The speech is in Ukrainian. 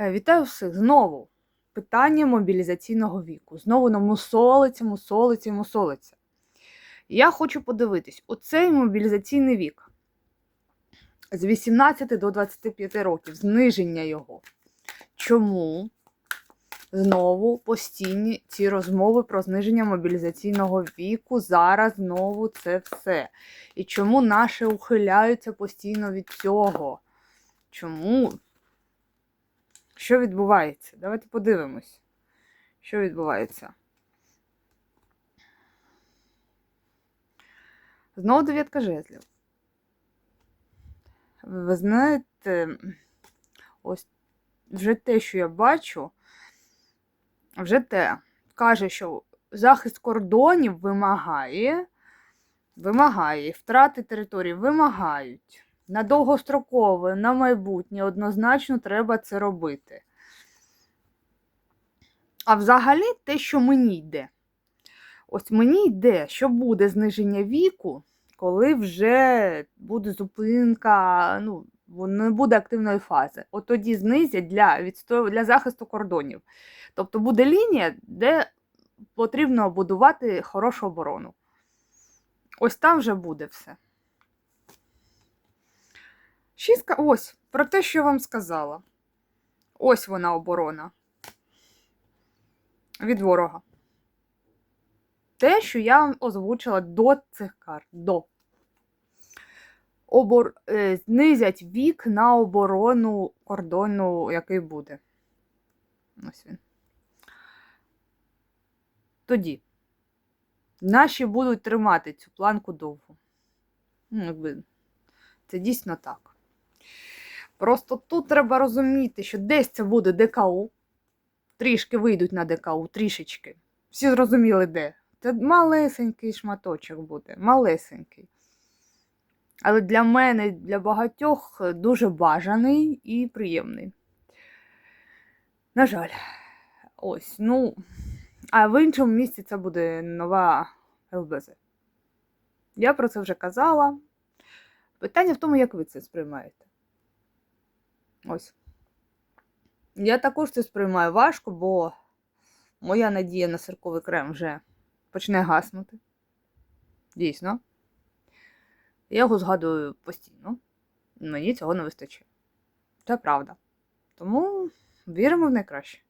Е, Вітаю всіх знову. Питання мобілізаційного віку. Знову нам мусолиться, мусолиться, мусолиться. Я хочу подивитись: оцей мобілізаційний вік з 18 до 25 років, зниження його. Чому знову постійні ці розмови про зниження мобілізаційного віку? Зараз знову це все. І чому наші ухиляються постійно від цього? Чому? Що відбувається? Давайте подивимось, що відбувається. Знову дев'ятка жезлів. Ви знаєте, ось вже те, що я бачу, вже те каже, що захист кордонів вимагає, вимагає, втрати території вимагають. На довгострокове, на майбутнє однозначно треба це робити. А взагалі те, що мені йде. Ось мені йде, що буде зниження віку, коли вже буде зупинка, ну, не буде активної фази. От тоді знизять для, відстою, для захисту кордонів. Тобто буде лінія, де потрібно будувати хорошу оборону. Ось там вже буде все. Шістка, ось, про те, що я вам сказала. Ось вона оборона. Від ворога. Те, що я вам озвучила до цих карт. До. Обор... е, Знизять вік на оборону кордону, який буде. Ось він. Тоді. Наші будуть тримати цю планку довго. Ну, якби. Це дійсно так. Просто тут треба розуміти, що десь це буде ДКУ. Трішки вийдуть на ДКУ, трішечки. Всі зрозуміли, де. Це малесенький шматочок буде, малесенький. Але для мене, для багатьох дуже бажаний і приємний. На жаль, ось, ну. А в іншому місці це буде нова ЛБЗ. Я про це вже казала. Питання в тому, як ви це сприймаєте. Ось. Я також це сприймаю важко, бо моя надія на сирковий крем вже почне гаснути. Дійсно. Я його згадую постійно. Мені цього не вистачає. Це правда. Тому віримо в найкраще.